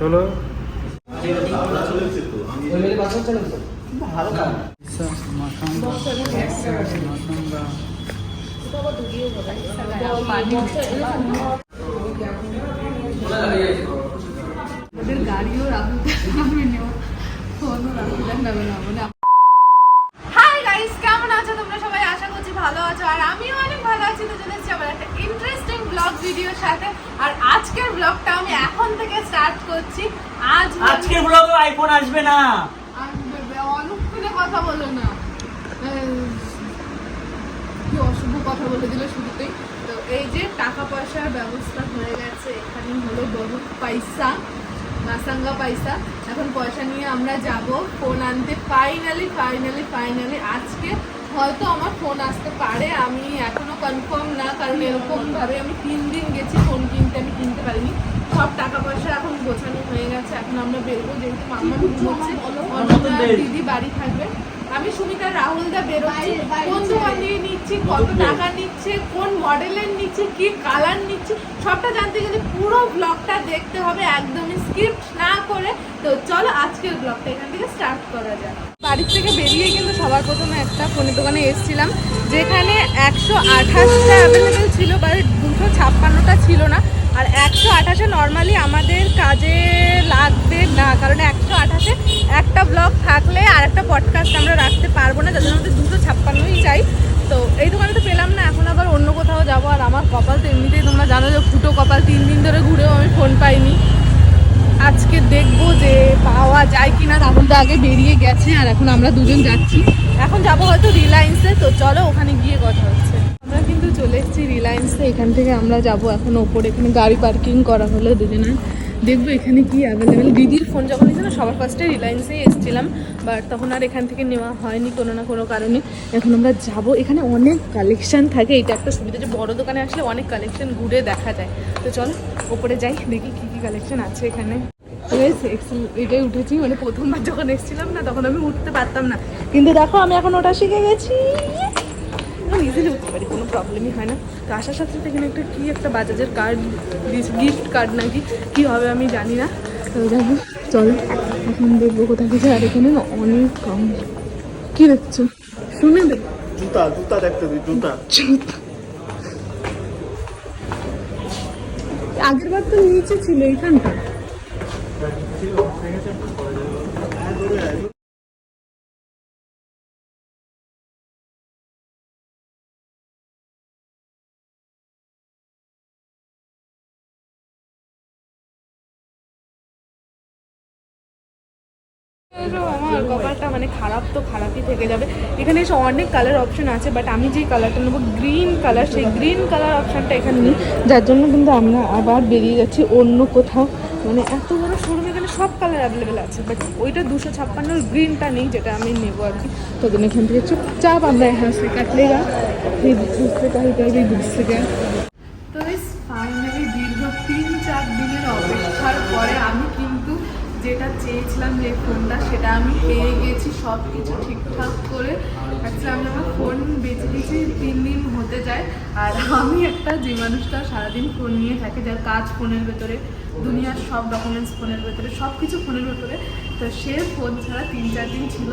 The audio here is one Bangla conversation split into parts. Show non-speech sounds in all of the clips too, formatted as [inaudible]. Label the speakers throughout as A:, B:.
A: চলো।
B: ওদের গাড়িও রাখতে হবে না ফোনও রাখতে হবে না মানে হাই গাইস কেমন আছো তোমরা সবাই আশা করছি ভালো আছো আর আমিও অনেক ভালো আছি তো চলে এসেছি আবার একটা ইন্টারেস্টিং ব্লগ ভিডিওর সাথে। আর আজকের ব্লগটা আমি এখন থেকে স্টার্ট করছি। আজ
C: আজকে ব্লগে আইফোন আসবে না।
B: কথা বলো না। এই, কি অশুভ কথা বলে দিল শুরুতেই। তো এই যে টাকা পয়সার ব্যবস্থা হয়ে গেছে এখানে হলো বহু পয়সা মাসাঙ্গা পয়সা। এখন পয়সা নিয়ে আমরা যাব ফোন আনতে। ফাইনালি ফাইনালি ফাইনালি আজকে হয়তো আমার ফোন আসতে পারে আমি এখনও কনফার্ম না কারণ এরকম ভাবে আমি তিন দিন গেছি ফোন কিনতে আমি কিনতে পারিনি সব টাকা পয়সা এখন গোছানো হয়ে গেছে এখন আমরা বেরোবো যেহেতু মাম্মা ঘুমোচ্ছে দিদি বাড়ি থাকবে আমি সুমিতা রাহুল দা বেরোচ্ছি কোন দোকান দিয়ে নিচ্ছি কত টাকা নিচ্ছে কোন মডেলের নিচ্ছে কি কালার নিচ্ছে, সবটা জানতে গেলে পুরো ব্লগটা দেখতে হবে, একদমই স্কিপ্ট না করে। তো চলো আজকের ব্লগটা এখান থেকে স্টার্ট করা যাক। বাড়ির থেকে বেরিয়ে কিন্তু সবার প্রথমে একটা ফোনের দোকানে এসেছিলাম, যেখানে একশো আঠাশটা অ্যাভেলেবেল ছিল, বা দুশো ছাপ্পান্নটা ছিল না। আর একশো আঠাশে নর্মালি আমাদের কাজে লাগবে না, কারণ একশো আঠাশে একটা ব্লগ থাকলে আর একটা পডকাস্ট আমরা রাখতে পারব না, যাদের মধ্যে দুশো ছাপ্পান্নই চাই তো এই দোকানে তো পেলাম না এখন আবার অন্য কোথাও যাব আর আমার কপাল তো এমনিতেই তোমরা জানো যে ফুটো কপাল তিন দিন ধরে ঘুরেও আমি ফোন পাইনি। আজকে দেখব যে পাওয়া যায় কিনা দা আগে বেরিয়ে গেছে আর এখন আমরা দুজন যাচ্ছি। এখন যাব হয়তো রিলায়েন্সে তো চলো ওখানে গিয়ে কথা হচ্ছে। আমরা কিন্তু চলে এসেছি রিলায়েন্সে এখান থেকে আমরা যাব এখন ওপরে, এখানে গাড়ি পার্কিং করা হলো দুজনের। দেখব এখানে কি অ্যাভেলেবেল দিদির ফোন যখন নিয়েছে না সবার ফার্স্টে রিলায়েন্সেই এসেছিলাম বাট তখন আর এখান থেকে নেওয়া হয়নি কোনো না কোনো কারণে। এখন আমরা যাব। এখানে অনেক কালেকশন থাকে। এটা একটা সুবিধা যে বড় দোকানে আসলে অনেক কালেকশন ঘুরে দেখা যায়। তো চল, ওপরে যাই, দেখি কী কী কালেকশন আছে এখানে। এটাই উঠেছি। মানে প্রথমবার যখন এসেছিলাম না, তখন আমি উঠতে পারতাম না। কিন্তু দেখো, আমি এখন ওটা শিখে গেছি। ইজিলি উঠতে পারি কোনো প্রবলেমই হয় না। তো আসার সাথে সাথে এখানে একটা কী একটা বাজাজের কার্ড গিফট কার্ড নাকি কী হবে আমি জানি না। তো দেখো চলো এখন দেখব কোথা থেকে। আর এখানে না অনেক কম কি দেখছ? শুনে দেবো
A: জুতা জুতা দেখতে জুতা।
B: আগের বার তো নিচে ছিল এইখানটা। আমার কপালটা মানে খারাপ তো খারাপই থেকে যাবে। এখানে এসে অনেক কালার অপশন আছে বাট আমি যেই কালারটা নেব গ্রিন কালার সেই গ্রিন কালার অপশনটা এখানে নেই। যার জন্য কিন্তু আমরা আবার বেরিয়ে যাচ্ছি অন্য কোথাও। মানে এত বড় শোরুম এখানে সব কালার অ্যাভেলেবেল আছে বাট ওইটা দুশো ছাপ্পান্ন গ্রিনটা নেই যেটা আমি নেব আর কি। তো জন্য এখান থেকে চুপচাপ আমরা এখান থেকে কাটলে গা এই দুসরে কাহি কাহি গা তো ফাইনালি দীর্ঘ তিন চার দিনের অপেক্ষার পরে আমি কিন্তু যেটা চেয়েছিলাম যে ফোনটা, সেটা আমি পেয়ে গেছি সব কিছু ঠিকঠাক করে। অ্যাকচুয়ালি আমার ফোন বেঁচে বেঁচে তিন দিন হতে যায়, আর আমি একটা যে মানুষটা সারাদিন ফোন নিয়ে থাকে, যার কাজ ফোনের ভেতরে, দুনিয়ার সব ডকুমেন্টস ফোনের ভেতরে সব কিছু ফোনের ভেতরে, তো সে ফোন ছাড়া তিন চার দিন ছিল।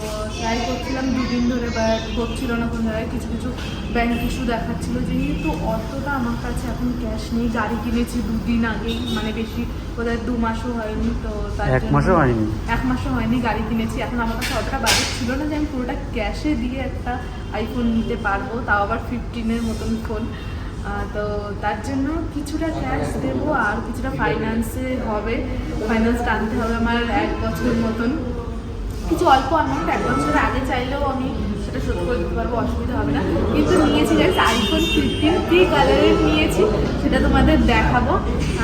B: তো ট্রাই করছিলাম দুদিন ধরে বা হচ্ছিল না কোনো জায়গায় কিছু কিছু ব্যাংক ইস্যু দেখাচ্ছিল। যেহেতু অতটা আমার কাছে এখন ক্যাশ নেই গাড়ি কিনেছি দুদিন আগেই মানে বেশি বোধহয় দু মাসও হয়নি তো তার
A: এক মাসও হয়নি?
B: এক মাসও হয়নি গাড়ি কিনেছি। এখন আমার কাছে অতটা বাজেট ছিল না যে আমি পুরোটা ক্যাশে দিয়ে একটা আইফোন নিতে পারব তাও আবার ফিফটিনের মতন ফোন তো তার জন্য কিছুটা ক্যাশ দেবো আর কিছুটা ফাইন্যান্সে হবে। ফাইন্যান্স টানতে হবে আমার এক বছর মতন। কিছু অল্প অ্যামাউন্ট এক বছর আগে চাইলেও আমি সেটা শোধ করে দিতে পারব, অসুবিধা হবে না। কিন্তু নিয়েছি গাইস আইফোন ফিফটিন কি কালারের নিয়েছি সেটা তোমাদের দেখাবো।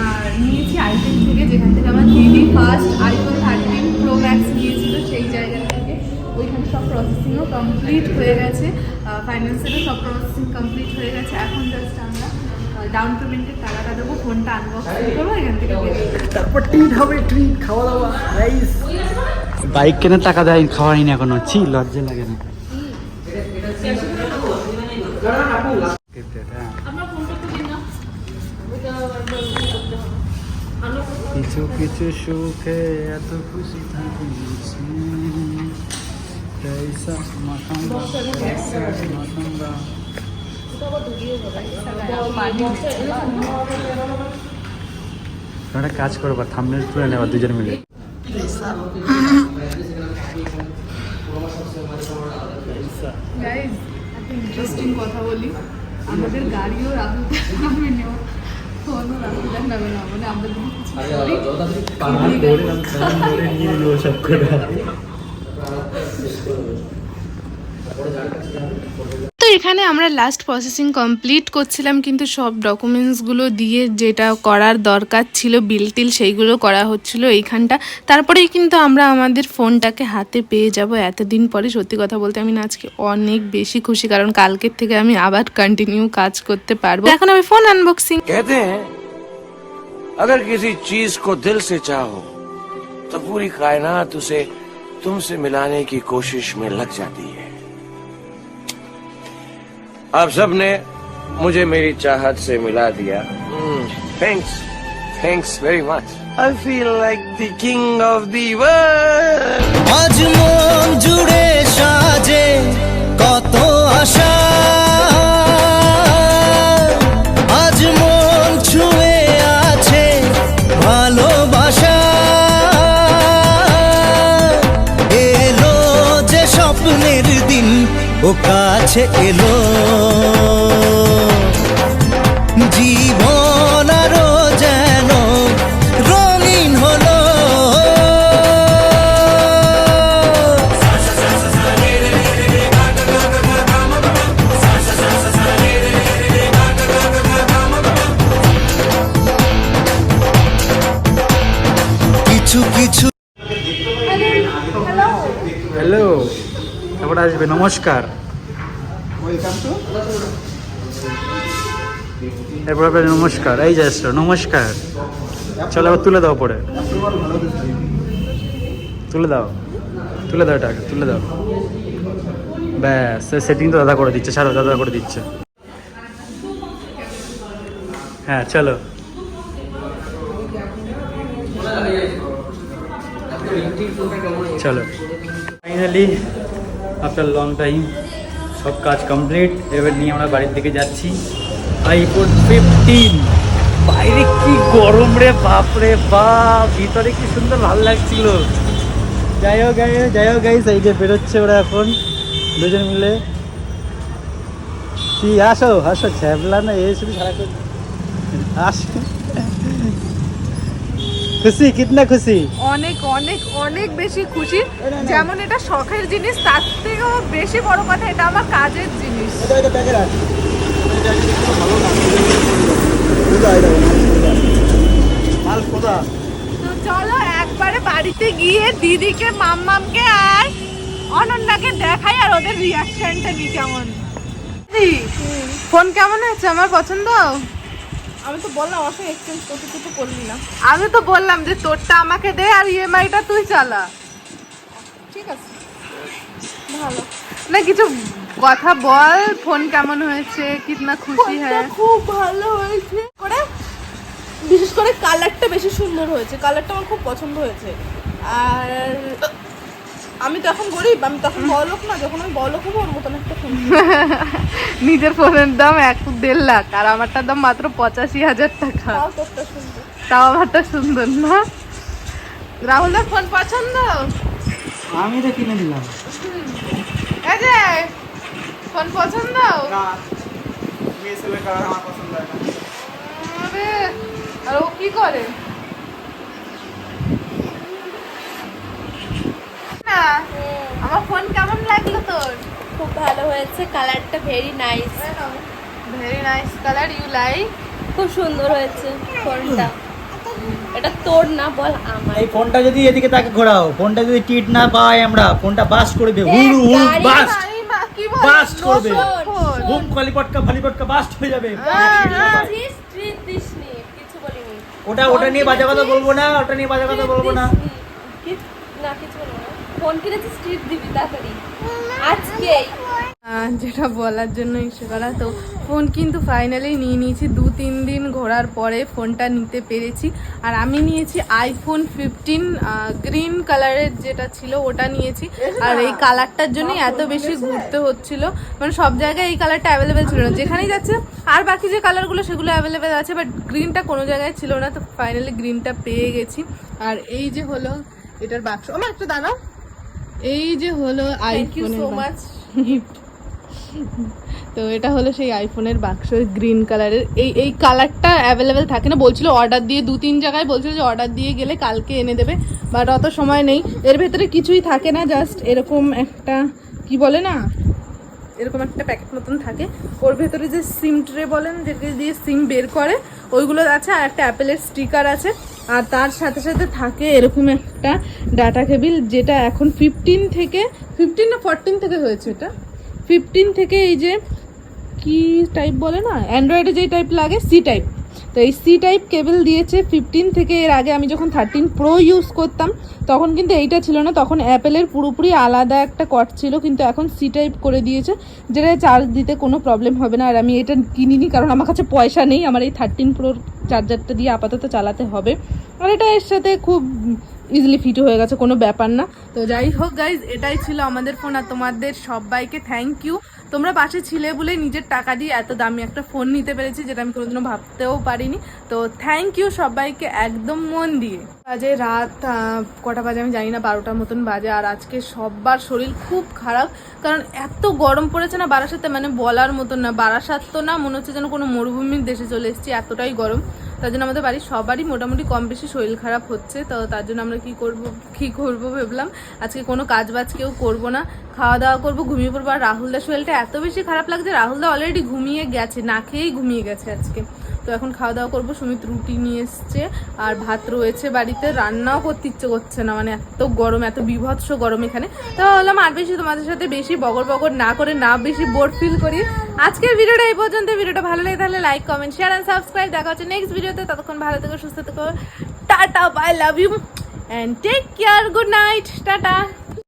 B: আর নিয়েছি আইফোন থেকে, যেখান থেকে আমার দিদি first iPhone thirteen Pro Max নিয়েছিল, সেই জায়গা থেকে। ওইখানে সব প্রসেসিংও কমপ্লিট হয়ে গেছে। ফাইন্যান্সেরও সব প্রসেসিং কমপ্লিট হয়ে গেছে। এখন জাস্ট আমরা ডাউন পেমেন্টের টাকাটা দেবো ফোনটা আনবক্সিং করব, এখান থেকে।
C: তারপর ট্রিট হবে ট্রিট খাওয়া দাওয়া রাইস
A: বাইক কেন টাকা দেয়, খাওয়াই না এখনও। ছি, লজ্জা লাগে না। কিছু কিছু সুখে এত খুশি থাকি একটা কাজ করবা থামলে তুলে নেওয়া দুজন মিলে।
B: ইন্টারেস্টিং কথা বলি। আমাদের গাড়িও রাহুল নামে নেওয়া ফোনও রাহুল নামে না মানে আমরা যদি কিছু করি। তো এখানে আমরা লাস্ট প্রসেসিং কমপ্লিট করছিলাম কিন্তু সব ডকুমেন্টসগুলো দিয়ে যেটা করার দরকার ছিল বিল টিল সেইগুলো করা হচ্ছিল এইখানটা তারপরেই কিন্তু আমরা আমাদের ফোনটাকে হাতে পেয়ে যাব এতদিন পরে সত্যি কথা বলতে আমি না আজকে অনেক বেশি খুশি কারণ কালকের থেকে আমি আবার কন্টিনিউ কাজ করতে পারবো এখন আমি ফোন আনবক্সিং
D: कहते हैं अगर किसी चीज को दिल से चाहो तो पूरी कायनात उसे तुमसे मिलाने की कोशिश में लग जाती है आप सबने मुझे मेरी चाहत से मिला दिया thanks thanks very much I feel like the king of the world
E: আজ মন জুড়ে সাজে কত আশা আজ মন ছুঁয়ে আছে ভালোবাসা এলো যে স্বপ্নের দিন ও কাছে এলো। জীবন আরও যেন রঙিন হলো। কিছু কিছু
A: তারপর আসবে, নমস্কার। এরপর আপনার নমস্কার, এই যে নমস্কার। চলো আবার তুলে দাও পরে। তুলে দাও তুলে দাও এটাকে, তুলে দাও। ব্যাস সেটিং তো দাদা করে দিচ্ছে, ছাড়ো, দাদা করে দিচ্ছে। হ্যাঁ চলো। চলো। ফাইনালি আফটার লং টাইম সব কাজ কমপ্লিট এবার নিয়ে আমরা বাড়ির দিকে যাচ্ছি। আইফোন ফিফটিন বাইরে কি গরম রে বাপ রে বাপ, ভিতরে কি সুন্দর ভালো লাগছিল। যাই হোক যাই হোক গাইস এই যে বেরোচ্ছে ওরা এখন, দুজন মিলে। কি, আসো আসো, ছ্যাবলা না, এই শুধু সারাক্ষণ। আস। খুশি? কিতনা খুশি?
B: অনেক অনেক অনেক বেশি খুশি। যেমন এটা শখের জিনিস তার থেকেও বেশি বড় কথা এটা আমার কাজের জিনিস। তো চলো একবারে বাড়িতে গিয়ে দিদিকে মাম্মামকে আর অনন্যাকে দেখাই আর ওদের রিয়াকশনটা নি কেমন। ফোন কেমন হয়েছে আমার পছন্দ? আমি তো বললাম আমার এক্সচেঞ্জ করতে কিছু করলি না। আমি তো বললাম যে তোরটা আমাকে দে আর ইএমআইটা তুই চালা। ঠিক আছে। ভালো। না কিছু কথা বল ফোন কেমন হয়েছে কিতনা খুশি হ্যাঁ?
F: খুব ভালো হয়েছে। করে বিশেষ করে কালারটা বেশি সুন্দর হয়েছে। কালারটা আমার খুব পছন্দ হয়েছে। আর আমি তো এখন গরিব আমি তখন বড়লোক না যখন আমি বড়লোক হব ওর মতন একটা ফোন [laughs]
B: নিজের ফোনের দাম এক দেড় লাখ আর আমারটার দাম মাত্র পঁচাশি হাজার টাকা।
F: তাও
B: আমারটা সুন্দর না। রাহুলদার ফোন পছন্দ?
A: আমি তো কিনে দিলাম।
B: এই ফোন পছন্দ? আরে, আর ও কি করে না আমার ফোন কেমন লাগল তোর?
F: খুব ভালো হয়েছে কালারটা very nice
B: very nice colour you like
F: খুব সুন্দর হয়েছে ফোনটা। এটা তোর না বল আমার।
C: এই ফোনটা যদি এদিকে তাকে ঘোরাও ফোনটা যদি টিট না পাই আমরা ফোনটা বাস করবে হুড়ু হুড়ু
F: গাড়ি
C: বাস
B: কি
C: বাস্ট করবে।
B: ফোন
C: বুম কলিপটকা ফালিপটকা বাস্ট হয়ে যাবে। ওটা ওটা নিয়ে বাজে কথা বলব না ওটা নিয়ে বাজে কথা বলব না।
F: না। কিছু বলব না ফোন কিনেছি স্ট্রিট দিবি তাড়াতাড়ি। আজকেই
B: আহ, যেটা বলার জন্য ইচ্ছে করা তো ফোন কিন্তু ফাইনালি নিয়ে নিয়েছি। দু তিন দিন ঘোরার পরে ফোনটা নিতে পেরেছি। আর আমি নিয়েছি আইফোন ফিফটিন গ্রিন কালারের যেটা ছিল ওটা নিয়েছি। আর এই কালারটার জন্যই এত বেশি ঘুরতে হচ্ছিল। মানে সব জায়গায় এই কালারটা অ্যাভেলেবেল ছিল না। যেখানেই যাচ্ছে আর বাকি যে কালারগুলো সেগুলো অ্যাভেলেবেল আছে। বাট গ্রিনটা কোনো জায়গায় ছিল না। তো ফাইনালি গ্রিনটা পেয়ে গেছি। আর এই যে হলো এটার বাক্স আমার একটা দাঁড়াও। এই যে হলো আইফোনের গিফট তো এটা হলো সেই আইফোনের বাক্স গ্রিন কালারের এই এই কালারটা অ্যাভেলেবেল থাকে না। বলছিল অর্ডার দিয়ে দু তিন জায়গায় বলছিল যে অর্ডার দিয়ে গেলে কালকে এনে দেবে বাট অত সময় নেই। এর ভেতরে কিছুই থাকে না জাস্ট এরকম একটা কি বলে না? এরকম একটা প্যাকেট মতন থাকে। ওর ভেতরে যে সিম ট্রে বলেন যেটা দিয়ে সিম বের করে ওইগুলো আছে আর একটা অ্যাপেলের স্টিকার আছে। আর তার সাথে সাথে থাকে এরকম একটা ডাটা কেবিল, যেটা এখন ফিফটিন থেকে ফিফটিন না ফোরটিন থেকে হয়েছে এটা? ফিফটিন থেকে এই যে কি টাইপ বলে না? অ্যান্ড্রয়েডে যেই টাইপ লাগে সি টাইপ তো এই সি টাইপ কেবল দিয়েছে ফিফটিন থেকে, এর আগে আমি যখন থার্টিন প্রো ইউজ করতাম, তখন কিন্তু এইটা ছিল না। তখন অ্যাপেলের পুরোপুরি আলাদা একটা কট ছিল, কিন্তু এখন সি টাইপ করে দিয়েছে যেটা চার্জ দিতে কোনো প্রবলেম হবে না। আর আমি এটা কিনিনি, কারণ আমার কাছে পয়সা নেই। আমার এই থার্টিন প্রোর চার্জারটা দিয়ে আপাতত চালাতে হবে। আর এটা এর সাথে খুব ইজিলি ফিট হয়ে গেছে, কোনো ব্যাপার না। তো যাই হোক গাইজ এটাই ছিল আমাদের ফোন আর তোমাদের সবাইকে থ্যাংক ইউ তোমরা পাশে ছিলে বলে নিজের টাকা দিয়ে এত দামি একটা ফোন নিতে পেরেছি, যেটা আমি কোনোদিনও ভাবতেও পারিনি। তো থ্যাংক ইউ সবাইকে একদম মন দিয়ে। বাজে রাত কটা বাজে আমি জানি না, বারোটার মতন বাজে, আর আজকে সবার শরীর খুব খারাপ, কারণ এত গরম পড়েছে না বারাসাতে মানে বলার মতন না, বারাসাত তো না, মনে হচ্ছে যেন কোনো মরুভূমির দেশে চলে এসেছি, এতটাই গরম। তার জন্য আমাদের বাড়ির সবারই মোটামুটি কম বেশি শরীর খারাপ হচ্ছে, তো তার জন্য আমরা কি করব কি করব ভেবলাম। আজকে কোনো কাজ বাজ কেউ করব না। খাওয়া দাওয়া করব, ঘুমিয়ে পড়ব। আর রাহুলদার শরীরটা এত বেশি খারাপ লাগছে রাহুলদা অলরেডি ঘুমিয়ে গেছে, না খেয়েই ঘুমিয়ে গেছে আজকে। তো এখন খাওয়া দাওয়া করব। সুমিত রুটি নিয়ে এসছে আর ভাত রয়েছে বাড়িতে। রান্নাও করতে ইচ্ছে করছে না মানে এত গরম, এত বিভৎস গরম এখানে। তো ভাবলাম আর বেশি তোমাদের সাথে বেশি বগর বগর না করে না বেশি বোর ফিল করি। আজকের ভিডিওটা এই পর্যন্ত ভিডিওটা ভালো লাগে তাহলে like comment share and subscribe দেখা হচ্ছে নেক্সট ভিডিওতে। ততক্ষণ ভালো থেকো, সুস্থ থেকো। Tata bye love you and take care good night tata.